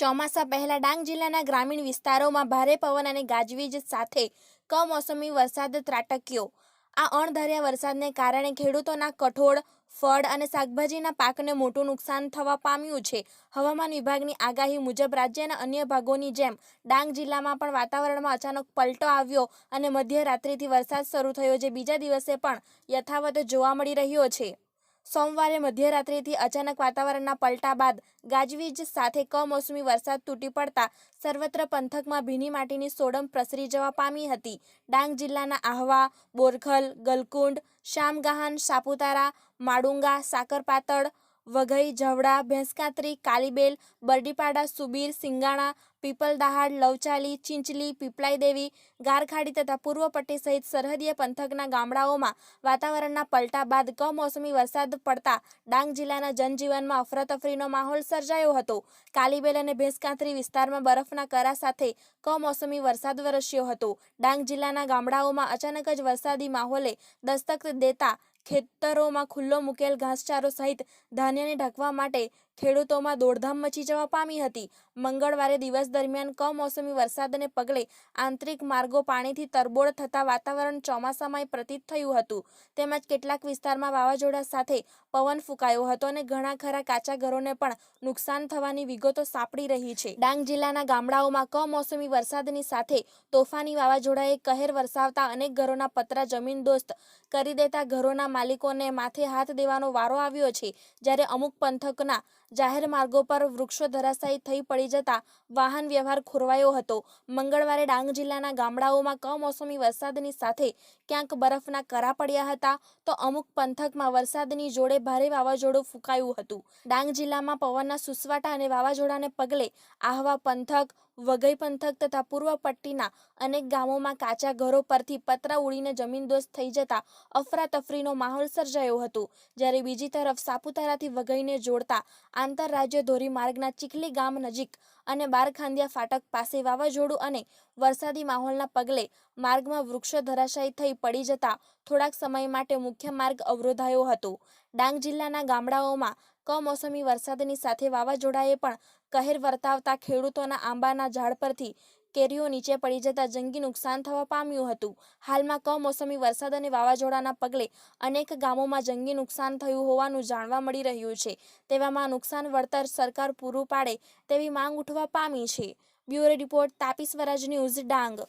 ચોમાસા પહેલા ડાંગ જિલ્લાના ગ્રામીણ વિસ્તારોમાં ભારે પવન અને ગાજવીજ સાથે કમોસમી વરસાદ ત્રાટક્યો. આ અણધાર્યા વરસાદને કારણે ખેડૂતોના કઠોળ, ફળ અને શાકભાજીના પાકને મોટું નુકસાન થવા પામ્યું છે. હવામાન વિભાગની આગાહી મુજબ રાજ્યના અન્ય ભાગોની જેમ ડાંગ જિલ્લામાં પણ વાતાવરણમાં અચાનક પલટો આવ્યો અને મધ્યરાત્રિથી વરસાદ શરૂ થયો, જે બીજા દિવસે પણ યથાવત જોવા મળી રહ્યો છે. સોમવારે મધ્યરાત્રિથી અચાનક વાતાવરણના પલટા બાદ ગાજવીજ સાથે કમોસમી વરસાદ તૂટી પડતા સર્વત્ર પંથકમાં ભીની માટીની સોડમ પ્રસરી જવા પામી હતી. ડાંગ જિલ્લાના આહવા, બોરખલ, ગલકુંડ, શામગાહાન, સાપુતારા, માડુંગા, સાકરપાતળ વઘઈ જવડા ભેંસકાતરી, કાલીબેલ, બરડીપાડા, સુબીર, સિંગાણા પીપલદહાડ લવચાલી, ચિંચલી પીપલાઈ દેવી ગારખાડી તથા પૂર્વ પટ્ટી સહિત સરહદીય પંથકના ગામડાઓમાં વાતાવરણના પલટા બાદ કમોસમી વરસાદ પડતા ડાંગ જિલ્લાના જનજીવનમાં અફરાતફરીનો માહોલ સર્જાયો હતો. કાલીબેલ અને ભેંસકાંતરી વિસ્તારમાં બરફના કરા સાથે કમોસમી વરસાદ વરસ્યો હતો. ડાંગ જિલ્લાના ગામડાઓમાં અચાનક જ વરસાદી માહોલે દસ્તક દેતા ખેતરોમાં ખુલ્લો મૂકેલ ઘાસચારો સહિત ધાન્યને ઢકવા માટે ખેડૂતોમાં દોડધામ મચી જવા પામી હતી. મંગળવારે દિવસ દરમિયાન કમોસમી વરસાદને પગલે આંતરિક માર્ગો પાણીથી તરબોળ થતાં વાતાવરણ ચોમાસામાંય પ્રતીત થયું હતું. તેમજ કેટલાક વિસ્તારમાં વાવાઝોડા સાથે પવન ફૂંકાયો હતો અને ઘણા ખરા કાચા ઘરોને પણ નુકસાન થવાની વિગતો સાંપડી રહી છે. ડાંગ જિલ્લાના ગામડાઓમાં કમોસમી વરસાદની સાથે તોફાની વાવાઝોડાએ કહેર વરસાવતા અનેક ઘરોના પતરા જમીન દોસ્ત કરી દેતા ઘરોના માલિકોને માથે હાથ દેવાનો વારો આવ્યો છે, જ્યારે અમુક પંથકના જાહેર માર્ગો પર વૃક્ષો ધરાશાયી થઈ પડી જતા વાહન વ્યવહાર ખોરવાયો હતો. મંગળવારે ડાંગ જિલ્લાના ગામડાઓમાં કમોસમી વરસાદની સાથે ક્યાંક બરફના કરા પડ્યા હતા, તો અમુક પંથકમાં વરસાદની જોડે ભારે વાવાઝોડું ફૂંકાયું હતું. ડાંગ જિલ્લામાં પવનના સુસવાટા અને વાવાઝોડાને પગલે આહવા પંથક વઘઈ પંથક તથા પૂર્વ પટ્ટીના અનેક ગામોમાં કાચા ઘરો પરથી પતરા ઉડીને જમીનદોસ્ત થઈ જતા અફરાતફરીનો માહોલ સર્જાયો હતો. જ્યારે બીજી તરફ સાપુતારાથી વઘઈને જોડતા આંતરરાજ્ય ધોરીમાર્ગના ચીખલી ગામ નજીક અને બારખાંદિયા ફાટક પાસે વાવાઝોડું અને વરસાદી માહોલના પગલે માર્ગમાં વૃક્ષો ધરાશાયી થઈ પડી જતા થોડાક સમય માટે મુખ્ય માર્ગ અવરોધાયો હતો. ડાંગ જિલ્લાના ગામડાઓમાં કમોસમી વરસાદની સાથે વાવાઝોડાએ પણ કહેર વર્તાવતા ખેડૂતોના આંબાના ઝાડ પરથી કેરીઓ નીચે પડી જતા જંગી નુકસાન થવા પામ્યું હતું. હાલમાં કમોસમી વરસાદ અને વાવાઝોડાના પગલે અનેક ગામોમાં જંગી નુકસાન થયું હોવાનું જાણવા મળી રહ્યું છે. તેવામાં નુકસાન વળતર સરકાર પૂરું પાડે તેવી માંગ ઉઠવા પામી છે. Bureau report Tapi Swaraj news Dang.